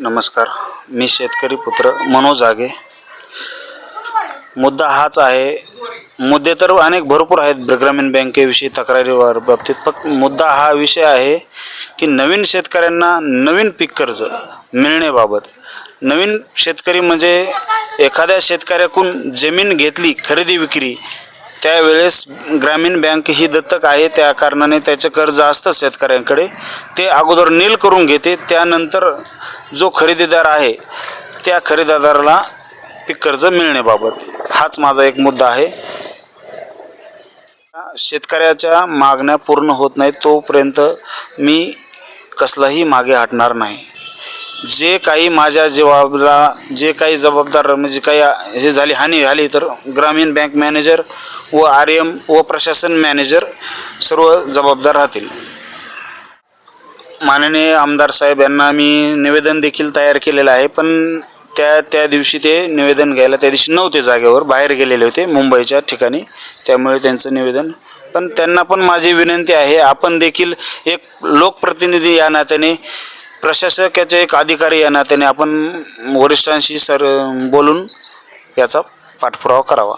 नमस्कार. मी शेतकरी पुत्र मनोज आगे. मुद्दा हाच आहे मुद्दे तर अनेक भरपूर आहेत ग्रामीण बँकेविषयी तक्रारीवर बाबतीत फक्त मुद्दा हा विषय आहे की नवीन शेतकऱ्यांना नवीन पीक कर्ज मिळण्याबाबत. नवीन शेतकरी म्हणजे एखाद्या शेतकऱ्याकडून जमीन घेतली खरेदी विक्री त्यावेळेस ग्रामीण बँक ही दत्तक आहे. त्या कारणाने त्याचं कर्ज असतं शेतकऱ्यांकडे. ते अगोदर नील करून घेते त्यानंतर जो खरेदीदार आहे त्या खरेदीदाराला ते कर्ज मिळण्याबाबत हाच माझा एक मुद्दा आहे. शेतकऱ्याच्या मागण्या पूर्ण होत नाही तोपर्यंत मी कसलाही मागे हटणार नाही. जे काही माझ्या जबाबला जे काही जबाबदार म्हणजे काही हे झाली हानी झाली तर ग्रामीण बँक मॅनेजर व आर एम व प्रशासन मॅनेजर सर्व जबाबदार राहतील. माननीय आमदार साहेब यांना मी निवेदन देखील तयार केलेलं आहे पण त्या त्या दिवशी ते निवेदन घ्यायला त्या दिवशी नव्हते जागेवर बाहेर गेलेले होते मुंबईच्या ठिकाणी त्यामुळे त्यांचं निवेदन. पण त्यांना पण माझी विनंती आहे आपण देखील एक लोकप्रतिनिधी या नात्याने प्रशासकाचे एक अधिकारी या नात्याने आपण वरिष्ठांशी सर बोलून याचा पाठपुरावा करावा.